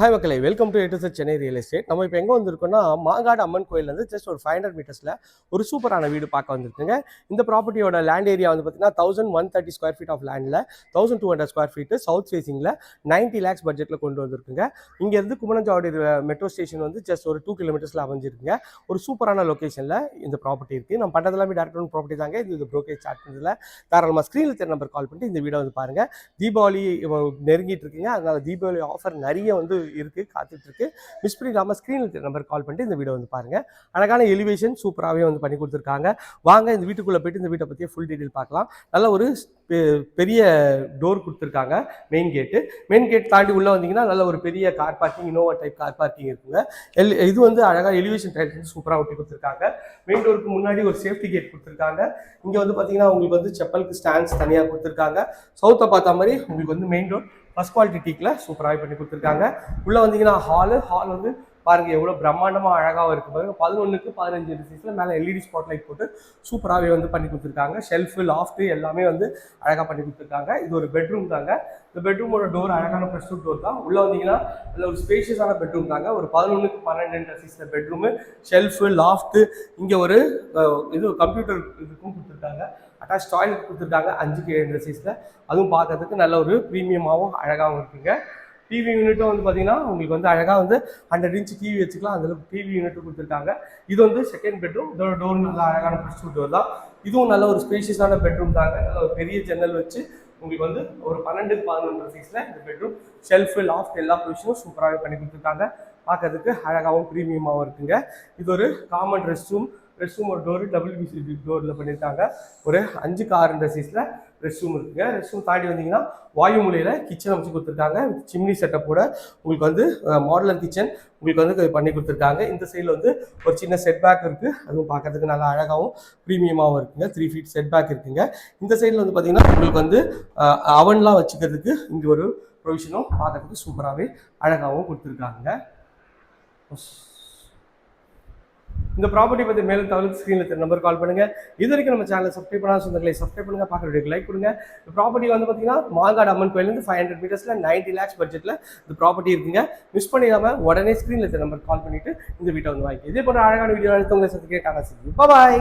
Hi மக்களை welcome to எட்டு Chennai real estate நம்ம இப்போ எங்கே வந்திருக்கோம்னா மாங்காடு அம்மன் கோயிலேருந்து ஜஸ்ட் ஒரு ஃபைவ் ஹண்ட்ரட் மீட்டர்ஸில் ஒரு சூப்பரான வீடு பார்க்க வந்திருக்குங்க. இந்த ப்ராப்பர்ட்டியோட லேண்ட் ஏரியா வந்து பார்த்தீங்கன்னா thousand one thirty square feet of லேண்டில் thousand two hundred square feet south ஃபேசிங்கில் ninety lakhs பட்ஜெட்டில் கொண்டு வந்திருக்குங்க. இங்கேருந்து குமணஞ்சாவடி மெட்ரோ ஸ்டேஷன் வந்து ஜஸ்ட் ஒரு டூ கிலோமீட்டர்ஸில் அமைஞ்சிருக்குங்க. ஒரு சூப்பரான லொக்கேஷனில் இந்த ப்ராப்பர்ட்டி இருக்குது நம்ம பண்ணுறதுலாமே டேரக்ட் ஒன் ப்ராப்பர்ட்டி தாங்க. இது இந்த ப்ரோக்கேஜ் ஸ்டார்ட் பண்ணதில் தாராளமாக ஸ்க்ரீனில் தெரிய நம்பர் கால் பண்ணிட்டு இந்த வீடை வந்து பாருங்கள் தீபாவளி நெருங்கிட்டு இருக்குங்க. அதனால் தீபாவளி ஆஃபர் நிறைய வந்து இருக்குது காத்துட்ருக்கு மிஸ் பண்ணிடாமல் ஸ்க்ரீனில் நம்பர் கால் பண்ணிட்டு இந்த வீடியோ வந்து பாருங்கள் அழகான எலிவேஷன் சூப்பராகவே வந்து பண்ணி கொடுத்துருக்காங்க. வாங்க இந்த வீட்டுக்குள்ளே போயிட்டு இந்த வீட்டை பற்றிய ஃபுல் டீட்டெயில் பார்க்கலாம். நல்ல ஒரு பெ- பெரிய டோர் கொடுத்துருக்காங்க மெயின் கேட்டு மெயின் கேட் தாண்டி உள்ளே வந்தீங்கன்னா நல்ல ஒரு பெரிய car parking Innova type car parking இருக்குங்க. எல் இது வந்து அழகாக எலிவேஷன் டைப் சூப்பராக ஒட்டி கொடுத்துருக்காங்க. மெயின் டோருக்கு முன்னாடி ஒரு சேஃப்டி கேட் கொடுத்துருக்காங்க. இங்கே வந்து பார்த்தீங்கன்னா உங்களுக்கு வந்து செப்பலுக்கு ஸ்டாண்ட்ஸ் தனியாக கொடுத்துருக்காங்க. சவுத்தை பார்த்த மாதிரி உங்களுக்கு வந்து மெயின் டோர் ஃபஸ்ட் குவாலிட்டி டீக்கில் சூப்பராகவே பண்ணி கொடுத்துருக்காங்க. உள்ளே வந்தீங்கன்னா ஹாலு ஹால் வந்து பாருங்க எவ்வளோ பிரம்மாண்டமாக அழகாகவும் இருக்கு பாருங்க. பதினொன்றுக்கு பதினஞ்சு சைஸில் மேலே எல்இடி ஸ்பாட் லைட் போட்டு சூப்பராகவே வந்து பண்ணி கொடுத்துருக்காங்க. ஷெல்ஃபு லாஃப்ட்டு எல்லாமே வந்து அழகாக பண்ணி கொடுத்துருக்காங்க. இது ஒரு பெட்ரூம் தாங்க. இந்த பெட்ரூமோட டோர் அழகான ப்ரெஷ் டோர் தான். உள்ளே வந்தீங்கன்னா அதில் ஒரு ஸ்பேஷியஸான பெட்ரூம் தாங்க. ஒரு பதினொன்றுக்கு பன்னெண்டு சைஸில் பெட்ரூமு ஷெல்ஃபு லாஃப்ட்டு இங்கே ஒரு இது கம்ப்யூட்டர் இதுக்கும் கொடுத்துருக்காங்க. அட்டாச் டாய்லெட் கொடுத்துருக்காங்க. அஞ்சுக்கு ஏழு சைஸில் அதுவும் பார்க்கறதுக்கு நல்ல ஒரு ப்ரீமியமாகவும் அழகாகவும் இருக்குங்க. டிவி யூனிட்டும் வந்து பார்த்தீங்கன்னா உங்களுக்கு வந்து அழகாக வந்து ஹண்ட்ரட் இன்ச் டிவி வச்சுக்கலாம். அந்தளவுக்கு டிவி யூனிட்டும் கொடுத்துருக்காங்க. இது வந்து செகண்ட் பெட்ரூம் இதோட டோர் நல்லா அழகான பிடிச்சி டோர் தான். இதுவும் நல்ல ஒரு ஸ்பேஷியஸான பெட்ரூம் தாங்க. நல்ல ஒரு பெரிய ஜன்னல் வச்சு உங்களுக்கு வந்து ஒரு பன்னெண்டு பதினொன்று சைஸில் இந்த பெட்ரூம் ஷெல்ஃபு லாஃப்ட் எல்லா ப்ரொவிஷனும் சூப்பராகவே பண்ணி கொடுத்துருக்காங்க. பார்க்கறதுக்கு அழகாகவும் ப்ரீமியமாகவும் இருக்குங்க. இது ஒரு common rest room rest room ஒரு டோரு டபுள் பிசி டோரில் பண்ணியிருக்காங்க ஒரு அஞ்சு கார் சீஸில் ரெஸ்ட் ரூம் இருக்குங்க. ரெஸ்ட் ரூம் தாண்டி வந்தீங்கன்னா வாயு மூலையில் கிச்சன் அமைச்சு கொடுத்துருக்காங்க. சிம்னி செட்டப்போட உங்களுக்கு வந்து மாடலர் கிச்சன் உங்களுக்கு வந்து பண்ணி கொடுத்துருக்காங்க. இந்த சைடில் வந்து ஒரு சின்ன செட் பேக் இருக்குது அதுவும் பார்க்கறதுக்கு நல்லா அழகாகவும் ப்ரீமியமாகவும் இருக்குங்க. த்ரீ ஃபீட் செட் பேக் இருக்குங்க. இந்த சைடில் வந்து பார்த்தீங்கன்னா உங்களுக்கு வந்து அவன்லாம் வச்சுக்கிறதுக்கு இங்கே ஒரு ப்ரொவிஷனும் பார்க்கறதுக்கு சூப்பராகவே அழகாகவும் கொடுத்துருக்காங்க. இந்த ப்ராப்பர்ட்டி பற்றி மேலும் தவிர ஸ்க்ரீனில் நம்பர் கால் பண்ணுங்க. இது வரைக்கும் நம்ம சேனலை சப்ஸ்கிரைப் பண்ணாத சொந்தங்களை சப்ஸ்கிரைப் பண்ணுங்க. பார்க்குறதுக்கு லைக் கொடுங்க. இந்த ப்ராப்பர்ட்டி வந்து பார்த்தீங்கன்னா மாங்காடு அம்மன் கோயிலேருந்து ஃபைவ் ஹண்ட்ரட் மீட்டர்ஸில் நைன்டி லேக்ஸ் பட்ஜெட்டில் இந்த ப்ராப்பர்ட்டி இருக்குங்க. மிஸ் பண்ணிடாம உடனே ஸ்க்ரீனில் நம்பர் கால் பண்ணிட்டு இந்த வீட்டை வந்து வாங்கி இதே போன்ற அழகான வீடியோ எடுத்து உங்களை சந்திக்க பாய்